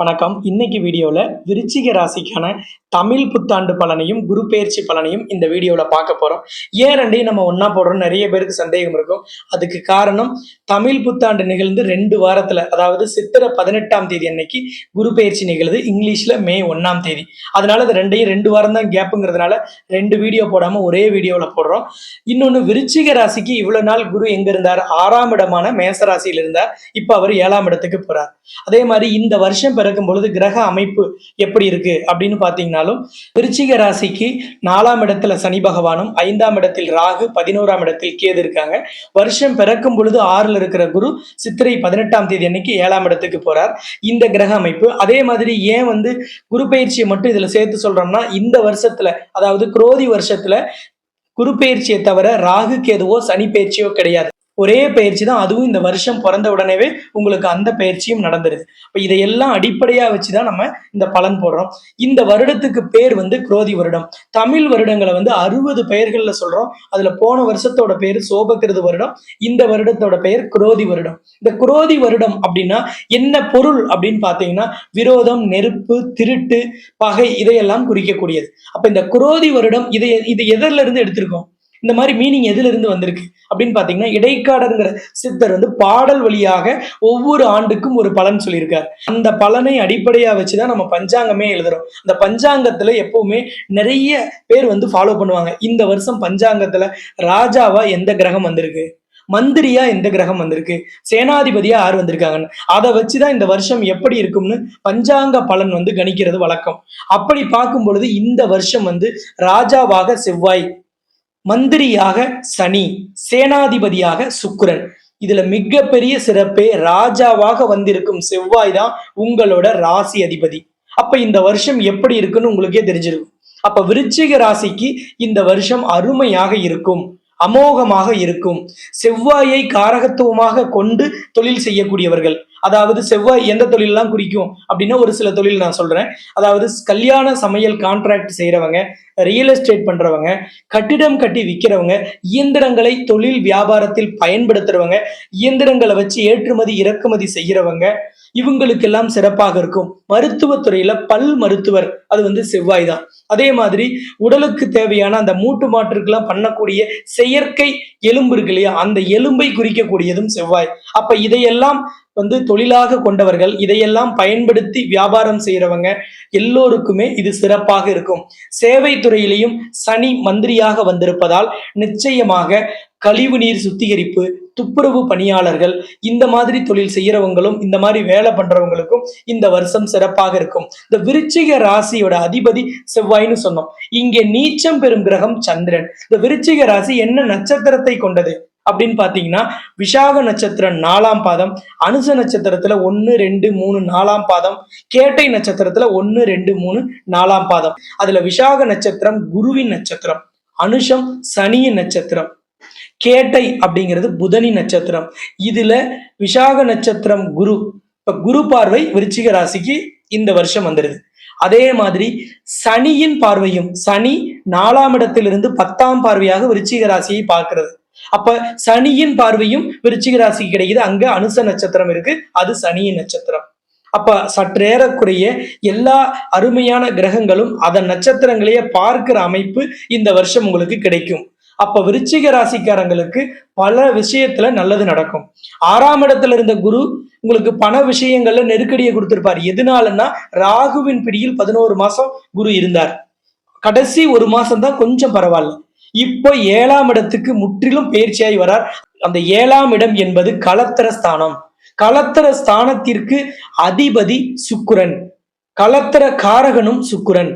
வணக்கம். இன்னைக்கு வீடியோவில் விருச்சிக ராசிக்கான தமிழ் புத்தாண்டு பலனையும் குரு பயிற்சி பலனையும் இந்த வீடியோவில் பார்க்க போகிறோம் ஏன் ரெண்டையும் நம்ம ஒன்றா போடுறோம் நிறைய பேருக்கு சந்தேகம் இருக்கும். அதுக்கு காரணம் தமிழ் புத்தாண்டு நிகழ்ந்து ரெண்டு வாரத்தில் அதாவது சித்திரை பதினெட்டாம் தேதி அன்னைக்கு குரு பயிற்சி நிகழுது இங்கிலீஷில் மே ஒன்றாம் தேதி. அதனால இது ரெண்டையும் ரெண்டு வாரம் தான் கேப்புங்கிறதுனால ரெண்டு வீடியோ போடாமல் ஒரே வீடியோவில் போடுறோம். இன்னொன்று விருச்சிக ராசிக்கு இவ்வளோ நாள் குரு எங்கே இருந்தார்? ஆறாம் இடமான மேசராசியில் இருந்தார். இப்போ அவர் ஏழாம் இடத்துக்கு போகிறார் அதே மாதிரி இந்த வருஷம் பிறக்கும் பொழுது கிரக அமைப்பு எப்படி இருக்கு அப்படின்னு பார்த்தீங்கனாலும் விருச்சிக ராசிக்கு நாலாம் இடத்துல சனி பகவானும் ஐந்தாம் இடத்தில் ராகு பதினோராம் இடத்தில் கேது இருக்காங்க. வருஷம் பிறக்கும் பொழுது ஆறுல இருக்கிற குரு சித்திரை பதினெட்டாம் தேதி அன்னைக்கு ஏழாம் இடத்துக்கு போறார். இந்த கிரக அமைப்பு அதே மாதிரி ஏன் வந்து குரு பயிற்சியை மட்டும் இதுல சேர்த்து சொல்றோம்னா இந்த வருஷத்துல அதாவது குரோதி வருஷத்துல குரு பயிற்சியை தவிர ராகு கேதுவோ சனி பயிற்சியோ கிடையாது. ஒரே பயிற்சி தான். அதுவும் இந்த வருஷம் பிறந்த உடனேவே உங்களுக்கு அந்த பயிற்சியும் நடந்துருது. இப்போ இதையெல்லாம் அடிப்படையாக வச்சு தான் நம்ம இந்த பலன் போடுறோம். இந்த வருடத்துக்கு பேர் வந்து குரோதி வருடம். தமிழ் வருடங்களை வந்து அறுபது பெயர்களில் சொல்கிறோம் அதில் போன வருஷத்தோட பேர் சோபக்கிறது வருடம். இந்த வருடத்தோட பெயர் குரோதி வருடம். இந்த குரோதி வருடம் அப்படின்னா என்ன பொருள் அப்படின்னு பார்த்தீங்கன்னா விரோதம் நெருப்பு திருட்டு பகை இதையெல்லாம் குறிக்கக்கூடியது. அப்போ இந்த குரோதி வருடம் இதை இது எதிரில எடுத்திருக்கோம். இந்த மாதிரி மீனிங் எதுல இருந்து வந்திருக்கு? அப்படின்னு பாத்தீங்கன்னா இடைக்காடங்கிற சித்தர் வந்து பாடல் வழியாக ஒவ்வொரு ஆண்டுக்கும் ஒரு பலன் சொல்லியிருக்கார். அந்த பலனை அடிப்படையா வச்சுதான் நம்ம பஞ்சாங்கமே எழுதுறோம். அந்த பஞ்சாங்கத்துல எப்பவுமே நிறைய பேர் வந்து ஃபாலோ பண்ணுவாங்க. இந்த வருஷம் பஞ்சாங்கத்துல ராஜாவா எந்த கிரகம் வந்திருக்கு? மந்திரியா எந்த கிரகம் வந்திருக்கு? சேனாதிபதியா யார் வந்திருக்காங்கன்னு? அதை வச்சுதான் இந்த வருஷம் எப்படி இருக்கும்னு பஞ்சாங்க பலன் வந்து கணிக்கிறது வழக்கம். அப்படி பார்க்கும் பொழுது இந்த வருஷம் வந்து ராஜாவாக செவ்வாய் மந்திரியாக சனி சேனாதிபதியாக சுக்கிரன். இதுல மிகப்பெரிய சிறப்பே ராஜாவாக வந்திருக்கும் செவ்வாய் தான் உங்களோட ராசி அதிபதி. அப்ப இந்த வருஷம் எப்படி இருக்குன்னு உங்களுக்கே தெரிஞ்சிருக்கும். அப்ப விருச்சிக ராசிக்கு இந்த வருஷம் அருமையாக இருக்கும் அமோகமாக இருக்கும். செவ்வாயை காரகத்துவமாக கொண்டு தொழில் செய்யக்கூடியவர்கள். அதாவது செவ்வாய் எந்த தொழிலெல்லாம் குறிக்கும் அப்படின்னா ஒரு சில தொழில் நான் சொல்றேன். அதாவது கல்யாண சமையல் கான்ட்ராக்ட் செய்யறவங்க ரியல் எஸ்டேட் பண்றவங்க கட்டிடம் கட்டி விற்கிறவங்க இயந்திரங்களை தொழில் வியாபாரத்தில் பயன்படுத்துறவங்க இயந்திரங்களை வச்சு ஏற்றுமதி இறக்குமதி செய்யறவங்க இவங்களுக்கெல்லாம் சிறப்பாக இருக்கும். மருத்துவத்துறையில பல் மருத்துவர் அது வந்து செவ்வாய் தான். அதே மாதிரி உடலுக்கு தேவையான அந்த மூட்டு மாற்றுக்கெல்லாம் பண்ணக்கூடிய செயற்கை எலும்பு இருக்கு இல்லையா அந்த எலும்பை குறிக்கக்கூடியதும் செவ்வாய். அப்ப இதையெல்லாம் வந்து தொழிலாக கொண்டவர்கள் இதையெல்லாம் பயன்படுத்தி வியாபாரம் செய்யறவங்க எல்லோருக்குமே இது சிறப்பாக இருக்கும். சேவை துறையிலையும் சனி மந்திரியாக வந்திருப்பதால் நிச்சயமாக கழிவு நீர் சுத்திகரிப்பு துப்புரவு பணியாளர்கள் இந்த மாதிரி தொழில் செய்யறவங்களும் இந்த மாதிரி வேலை பண்றவங்களுக்கும் இந்த வருஷம் சிறப்பாக இருக்கும். இந்த விருச்சிக ராசியோட அதிபதி செவ்வாய்னு சொன்னோம். இங்கே நீச்சம் பெறும் கிரகம் சந்திரன். இந்த விருச்சிக ராசி என்ன நட்சத்திரத்தை கொண்டது? அப்படின்னு பாத்தீங்கன்னா விஷாக நட்சத்திரம் நாலாம் பாதம் அனுச நட்சத்திரத்துல ஒன்னு ரெண்டு மூணு நாலாம் பாதம் கேட்டை நட்சத்திரத்துல ஒன்னு ரெண்டு மூணு நாலாம் பாதம். அதுல விசாக நட்சத்திரம் குருவின் நட்சத்திரம் அனுஷம் சனியின் நட்சத்திரம் கேட்டை அப்படிங்கிறது புதனி நட்சத்திரம். இதுல விசாக நட்சத்திரம் குரு இப்ப குரு பார்வை விருச்சிக ராசிக்கு இந்த வருஷம் வந்துடுது அதே மாதிரி சனியின் பார்வையும் சனி நாலாம் இடத்திலிருந்து பத்தாம் பார்வையாக விருச்சிக ராசியை பார்க்கிறது. அப்ப சனியின் பார்வையும் விருச்சிக ராசிக்கு கிடைக்குது. அங்க அனுச நட்சத்திரம் இருக்கு. அது சனியின் நட்சத்திரம். அப்ப சற்றேறக்குறைய எல்லா அருமையான கிரகங்களும் அதன் நட்சத்திரங்களையே பார்க்கிற அமைப்பு இந்த வருஷம் உங்களுக்கு கிடைக்கும். அப்ப விருச்சிக ராசிக்காரங்களுக்கு பல விஷயத்துல நல்லது நடக்கும். ஆறாம் இடத்துல இருந்த குரு உங்களுக்கு பண விஷயங்கள்ல நெருக்கடியை கொடுத்திருப்பார். எதனாலன்னா ராகுவின் பிடியில் பதினோரு மாசம் குரு இருந்தார். கடைசி ஒரு மாசம் தான் கொஞ்சம் பரவாயில்ல. இப்போ ஏழாம் இடத்துக்கு முற்றிலும் பயிற்சியாகி வரார். அந்த ஏழாம் இடம் என்பது களத்திர ஸ்தானம். களத்திர ஸ்தானத்திற்கு அதிபதி சுக்குரன். களத்திர காரகனும் சுக்குரன்.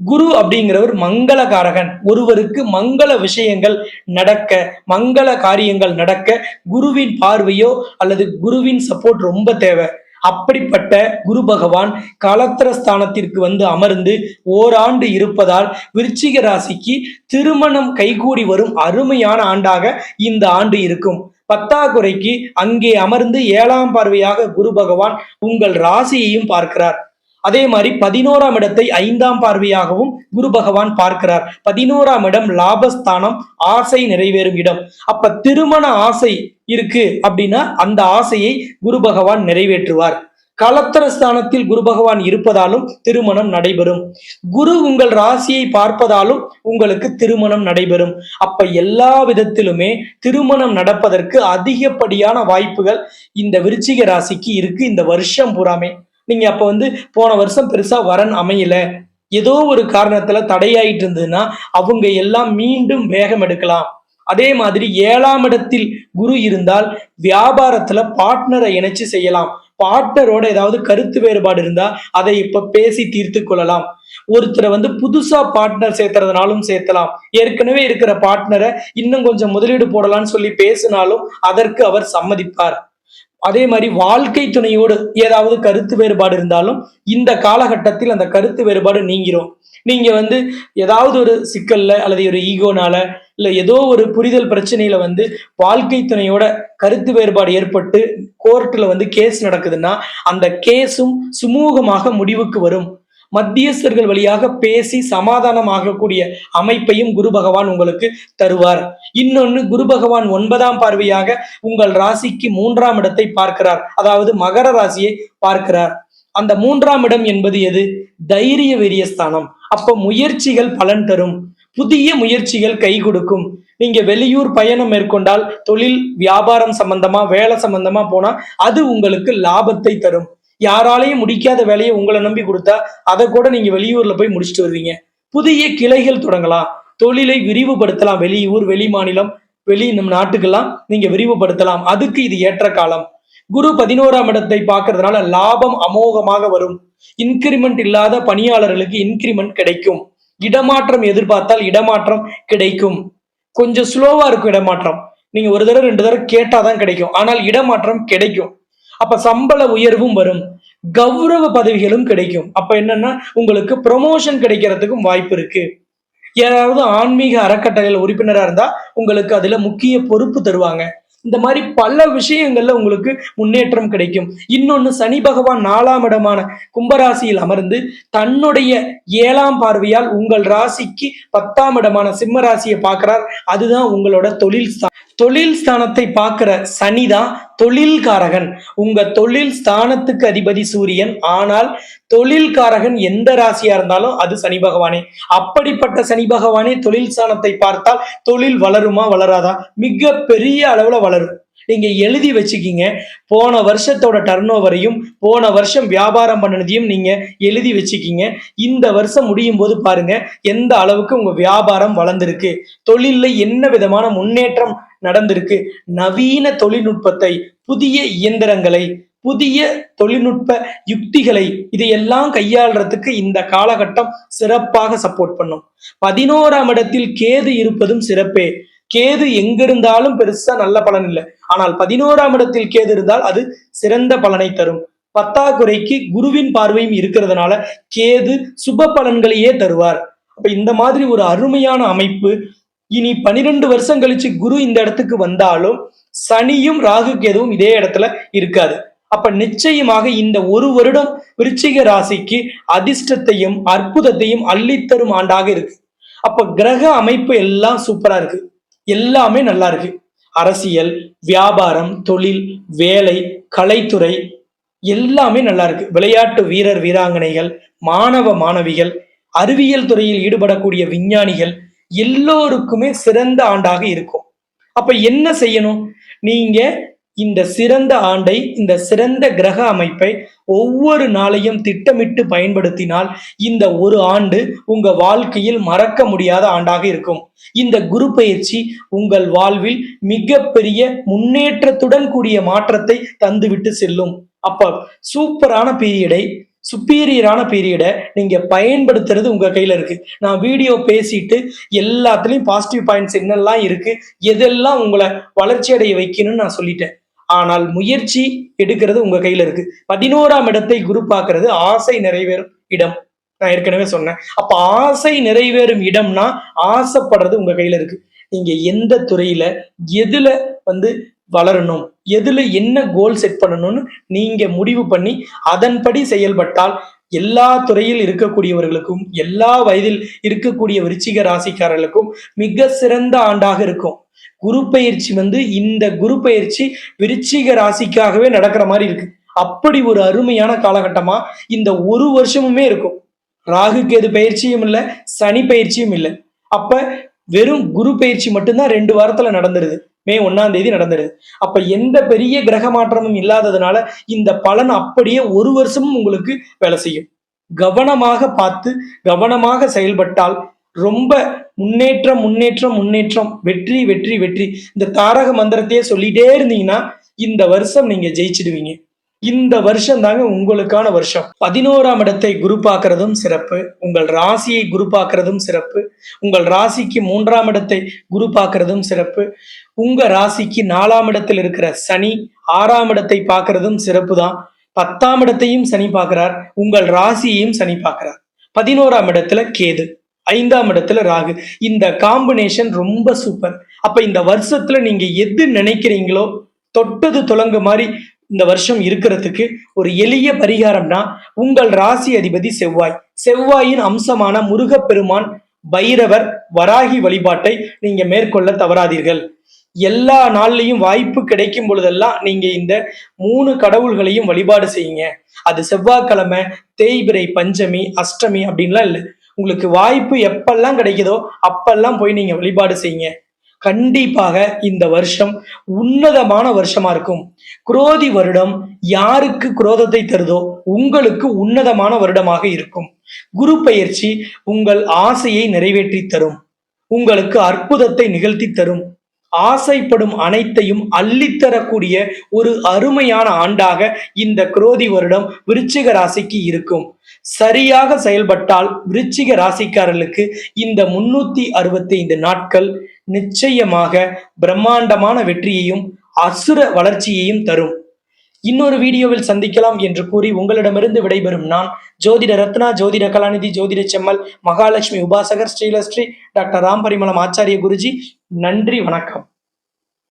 குரு அப்படிங்கிறவர் மங்கள காரகன் ஒருவருக்கு மங்கள விஷயங்கள் நடக்க மங்கள காரியங்கள் நடக்க குருவின் பார்வையோ அல்லது குருவின் சப்போர்ட் ரொம்ப தேவை. அப்படிப்பட்ட குரு பகவான் களத்திரஸ்தானத்திற்கு வந்து அமர்ந்து ஓராண்டு இருப்பதால் விருச்சிக ராசிக்கு திருமணம் கைகூடி வரும் அருமையான ஆண்டாக இந்த ஆண்டு இருக்கும். பத்தாக்குறைக்கு அங்கே அமர்ந்து ஏழாம் பார்வையாக குரு பகவான் உங்கள் ராசியையும் பார்க்கிறார். அதே மாதிரி பதினோராம் இடத்தை ஐந்தாம் பார்வையாகவும் குரு பகவான் பார்க்கிறார். பதினோராம் இடம் லாபஸ்தானம் ஆசை நிறைவேறும் இடம். அப்ப திருமண ஆசை இருக்கு அப்படின்னா அந்த ஆசையை குரு பகவான் நிறைவேற்றுவார். கலத்தர ஸ்தானத்தில் குரு பகவான் இருப்பதாலும் திருமணம் நடைபெறும். குரு உங்கள் ராசியை பார்ப்பதாலும் உங்களுக்கு திருமணம் நடைபெறும். அப்ப எல்லா விதத்திலுமே திருமணம் நடப்பதற்கு அதிகப்படியான வாய்ப்புகள் இந்த விருச்சிக ராசிக்கு இருக்கு. இந்த வருஷம் பூராமே. நீங்க அப்ப வந்து போன வருஷம் பெருசா வரன் அமையல. ஏதோ ஒரு காரணத்துல தடையாயிட்டு இருந்ததுன்னா அவங்க எல்லாம் மீண்டும் வேகம் எடுக்கலாம். அதே மாதிரி ஏழாம் இடத்தில் குரு இருந்தால் வியாபாரத்துல பார்ட்னரை இணைச்சு செய்யலாம். பார்ட்னரோட ஏதாவது கருத்து வேறுபாடு இருந்தா அதை இப்ப பேசி தீர்த்து கொள்ளலாம். ஒருத்தரை வந்து புதுசா பார்ட்னர் சேர்த்துறதுனாலும் சேர்த்தலாம். ஏற்கனவே இருக்கிற பார்ட்னரை இன்னும் கொஞ்சம் முதலீடு போடலாம்னு சொல்லி பேசினாலும் அதற்கு அவர் சம்மதிப்பார். அதே மாதிரி வாழ்க்கை துணையோடு ஏதாவது கருத்து வேறுபாடு இருந்தாலும் இந்த காலகட்டத்தில் அந்த கருத்து வேறுபாடு நீங்கிரும். நீங்க வந்து ஏதாவது ஒரு சிக்கல்ல அல்லது ஒரு ஈகோனால இல்ல ஏதோ ஒரு புரிதல் பிரச்சனையில வந்து வாழ்க்கை துணையோட கருத்து வேறுபாடு ஏற்பட்டு கோர்ட்ல வந்து கேஸ் நடக்குதுன்னா அந்த கேஸும் சுமூகமாக முடிவுக்கு வரும். மத்தியஸ்தர்கள் வழியாக பேசி சமாதானமாகக்கூடிய அமைப்பையும் குரு பகவான் உங்களுக்கு தருவார். இன்னொன்னு குரு பகவான் ஒன்பதாம் பார்வையாக உங்கள் ராசிக்கு மூன்றாம் இடத்தை பார்க்கிறார். அதாவது மகர ராசியை பார்க்கிறார். அந்த மூன்றாம் இடம் என்பது எது? தைரிய வெறியஸ்தானம் அப்ப முயற்சிகள் பலன் தரும். புதிய முயற்சிகள் கை கொடுக்கும். நீங்க வெளியூர் பயணம் மேற்கொண்டால் தொழில் வியாபாரம் சம்பந்தமா வேலை சம்பந்தமா போனா அது உங்களுக்கு லாபத்தை தரும். யாராலையும் முடிக்காத வேலையை உங்களை நம்பி கொடுத்தா அதை கூட நீங்க வெளியூர்ல போய் முடிச்சுட்டு வருவீங்க. புதிய கிளைகள் தொடங்கலாம். தொழிலை விரிவுபடுத்தலாம். வெளியூர் வெளி மாநிலம் வெளி நம் நாட்டுக்கெல்லாம் நீங்க விரிவுபடுத்தலாம். அதுக்கு இது ஏற்ற காலம். குரு பதினோராம் இடத்தை பார்க்கறதுனால லாபம் அமோகமாக வரும். இன்கிரிமெண்ட் இல்லாத பணியாளர்களுக்கு இன்கிரிமெண்ட் கிடைக்கும். இடமாற்றம் எதிர்பார்த்தால் இடமாற்றம் கிடைக்கும். கொஞ்சம் ஸ்லோவா இருக்கும் இடமாற்றம். நீங்க ஒரு தடவை ரெண்டு தடவை கேட்டாதான் கிடைக்கும். ஆனால் இடமாற்றம் கிடைக்கும். அப்ப சம்பள உயர்வும் வரும். கௌரவ பதவிகளும் கிடைக்கும். அப்ப என்னன்னா உங்களுக்கு ப்ரொமோஷன் கிடைக்கிறதுக்கும் வாய்ப்பு இருக்கு. யாராவது ஆன்மீக அறக்கட்டளையில் உறுப்பினரா இருந்தா உங்களுக்கு அதுல முக்கிய பொறுப்பு தருவாங்க. இந்த மாதிரி பல விஷயங்கள்ல உங்களுக்கு முன்னேற்றம் கிடைக்கும். இன்னொன்னு சனி பகவான் நாலாம் இடமான கும்பராசியில் அமர்ந்து தன்னுடைய ஏழாம் பார்வையால் உங்கள் ராசிக்கு பத்தாம் இடமான சிம்ம ராசியை பார்க்கிறார். அதுதான் உங்களோட தொழில் ஸ்தா- தொழில் ஸ்தானத்தை பார்க்கிற சனிதான் தொழில்காரகன். உங்க தொழில் ஸ்தானத்துக்கு அதிபதி சூரியன். ஆனால் தொழில்காரகன் எந்த ராசியா இருந்தாலும் அது சனி பகவானே. அப்படிப்பட்ட சனி பகவானே தொழில் ஸ்தானத்தை பார்த்தால் தொழில் வளருமா வளராதா? மிக பெரிய அளவுல வளரும். நீங்கள் எழுதி வச்சுக்கிங்க. போன வருஷத்தோட டர்ன் ஓவரையும் போன வருஷம் வியாபாரம் பண்ணினதையும் நீங்கள் எழுதி வச்சுக்கிங்க. இந்த வருஷம் முடியும் போது பாருங்க எந்த அளவுக்கு உங்கள் வியாபாரம் வளர்ந்துருக்கு. தொழிலில் என்ன விதமான முன்னேற்றம் நடந்திருக்கு. நவீன தொழில்நுட்பத்தை புதிய இயந்திரங்களை புதிய தொழில்நுட்ப யுக்திகளை இதையெல்லாம் கையாளுறதுக்கு இந்த காலகட்டம் சிறப்பாக சப்போர்ட் பண்ணும். பதினோராம் இடத்தில் கேது இருப்பதும் சிறப்பே. கேது எங்க இருந்தாலும் பெருசா நல்ல பலன் இல்லை. ஆனால் பதினோராம் இடத்தில் கேது இருந்தால் அது சிறந்த பலனை தரும். பத்தாக்குறைக்கு குருவின் பார்வையும் இருக்கிறதுனால கேது சுப பலன்களையே தருவார். அப்ப இந்த மாதிரி ஒரு அருமையான அமைப்பு இனி பனிரெண்டு வருஷம் கழிச்சு குரு இந்த இடத்துக்கு வந்தாலும் சனியும் ராகு கேதுவும் இதே இடத்துல இருக்காது. அப்ப நிச்சயமாக இந்த ஒரு வருடம் விருச்சிக ராசிக்கு அதிர்ஷ்டத்தையும் அற்புதத்தையும் அள்ளித்தரும் ஆண்டாக இருக்கு. அப்ப கிரக அமைப்பு எல்லாம் சூப்பரா இருக்கு. எல்லாமே நல்லா இருக்கு. அரசியல் வியாபாரம் தொழில் வேலை கலைத்துறை எல்லாமே நல்லா இருக்கு. விளையாட்டு வீரர் வீராங்கனைகள் மாணவ மாணவிகள் அறிவியல் துறையில் ஈடுபடக்கூடிய விஞ்ஞானிகள் எல்லோருக்குமே சிறந்த ஆண்டாக இருக்கும். அப்ப என்ன செய்யணும்? நீங்க இந்த சிறந்த ஆண்டை இந்த சிறந்த கிரக அமைப்பை ஒவ்வொரு நாளையும் திட்டமிட்டு பயன்படுத்தினால் இந்த ஒரு ஆண்டு உங்க வாழ்க்கையில் மறக்க முடியாத ஆண்டாக இருக்கும். இந்த குரு பயிற்சி உங்கள் வாழ்வில் மிகப்பெரிய முன்னேற்றத்துடன் கூடிய மாற்றத்தை தந்துவிட்டு செல்லும். அப்ப சூப்பரான பீரியடை சுப்பீரியரான பீரியடை நீங்க பயன்படுத்துறது உங்க கையில இருக்கு. நான் வீடியோ பேசிட்டு எல்லாத்துலயும் பாசிட்டிவ் பாயிண்ட்ஸ் என்னெல்லாம் இருக்கு எதெல்லாம் உங்களை வளர்ச்சி அடைய வைக்கணும்னு நான் சொல்லிட்டேன். ஆனால் முயற்சி எடுக்கிறது உங்க கையில இருக்கு. பதினோராம் இடத்தை குரு ஆசை நிறைவேறும் இடம். நான் ஏற்கனவே சொன்னேன். அப்ப ஆசை நிறைவேறும் இடம்னா ஆசைப்படுறது உங்க கையில இருக்கு. நீங்க எந்த துறையில எதுல வந்து வளரணும் எதுல என்ன கோல் செட் பண்ணணும்னு நீங்க முடிவு பண்ணி அதன்படி செயல்பட்டால் எல்லா துறையில் இருக்கக்கூடியவர்களுக்கும் எல்லா வயதில் இருக்கக்கூடிய விருச்சிக ராசிக்காரர்களுக்கும் மிக சிறந்த ஆண்டாக இருக்கும். குரு பயிற்சி வந்து இந்த குரு பயிற்சி விருச்சிக ராசிக்காகவே நடக்கிற மாதிரி இருக்கு. அப்படி ஒரு அருமையான காலகட்டமா இந்த ஒரு வருஷமுமே இருக்கும். ராகு கேது பயிற்சியும் இல்லை சனி பயிற்சியும் இல்லை. அப்ப வெறும் குரு பயிற்சி மட்டும்தான் ரெண்டு வாரத்துல நடந்துருது. மே ஒன்னாம் தேதி நடந்துருது. அப்ப எந்த பெரிய கிரக மாற்றமும் இல்லாததுனால இந்த பலன் அப்படியே ஒரு வருஷமும் உங்களுக்கு வேலை செய்யும். கவனமாக பார்த்து கவனமாக செயல்பட்டால் ரொம்ப முன்னேற்றம் முன்னேற்றம் முன்னேற்றம் வெற்றி வெற்றி வெற்றி. இந்த தாரக மந்திரத்தையே சொல்லிட்டே இருந்தீங்கன்னா இந்த வருஷம் நீங்க ஜெயிச்சிடுவீங்க. இந்த வருஷம் தாங்க உங்களுக்கான வருஷம். பதினோராம் இடத்தை குரு பார்க்கறதும் சிறப்பு. உங்கள் ராசியை குரு பார்க்கறதும் சிறப்பு. உங்கள் ராசிக்கு மூன்றாம் இடத்தை குரு பார்க்கறதும் சிறப்பு. உங்க ராசிக்கு நாலாம் இடத்தில் இருக்கிற சனி ஆறாம் இடத்தை பார்க்கறதும் சிறப்பு தான். பத்தாம் இடத்தையும் சனி பார்க்கிறார். உங்கள் ராசியையும் சனி பார்க்கிறார். பதினோராம் இடத்துல கேது. ஐந்தாம் இடத்துல ராகு. இந்த காம்பினேஷன் ரொம்ப சூப்பர் அப்ப இந்த வருஷத்துல நீங்க எது நினைக்கிறீங்களோ தொட்டது துலங்கு மாதிரி இந்த வருஷம் இருக்கிறதுக்கு ஒரு எளிய பரிகாரம்னா உங்கள் ராசி அதிபதி செவ்வாய். செவ்வாயின் அம்சமான முருகப்பெருமான் பைரவர் வராகி வழிபாட்டை நீங்க மேற்கொள்ள தவறாதீர்கள். எல்லா நாள்லையும் வாய்ப்பு கிடைக்கும் பொழுதெல்லாம் நீங்க இந்த மூணு கடவுள்களையும் வழிபாடு செய்யுங்க. அது செவ்வாய்க்கிழமை தேய்பிரை பஞ்சமி அஷ்டமி அப்படின்லாம் இல்லை. உங்களுக்கு வாய்ப்பு எப்பெல்லாம் கிடைக்குதோ அப்பெல்லாம் போய் நீங்க வழிபாடு செய்யுங்க. கண்டிப்பாக இந்த வருஷம் உன்னதமான வருஷமா இருக்கும். குரோதி வருடம் யாருக்கு குரோதத்தை தருதோ உங்களுக்கு உன்னதமான வருடமாக இருக்கும். குரு பயிற்சி உங்கள் ஆசையை நிறைவேற்றி தரும். உங்களுக்கு அற்புதத்தை நிகழ்த்தி தரும். ஆசைப்படும் அனைத்தையும் அள்ளித்தரக்கூடிய ஒரு அருமையான ஆண்டாக இந்த குரோதி வருடம் விருச்சிக ராசிக்கு இருக்கும். சரியாக செயல்பட்டால் விருச்சிக ராசிக்காரர்களுக்கு இந்த முன்னூத்தி அறுபத்தி ஐந்து நாட்கள் நிச்சயமாக பிரம்மாண்டமான வெற்றியையும் அசுர வளர்ச்சியையும் தரும். இன்னொரு வீடியோவில் சந்திக்கலாம் என்று கூறி உங்களிடமிருந்து விடைபெறும் நான் ஜோதிட ரத்னா ஜோதிட கலாநிதி ஜோதிட செம்மல் மகாலட்சுமி உபாசகர் ஸ்ரீலஸ்ரீ டாக்டர் ராம் பரிமளம் ஆச்சாரிய குருஜி. நன்றி வணக்கம்.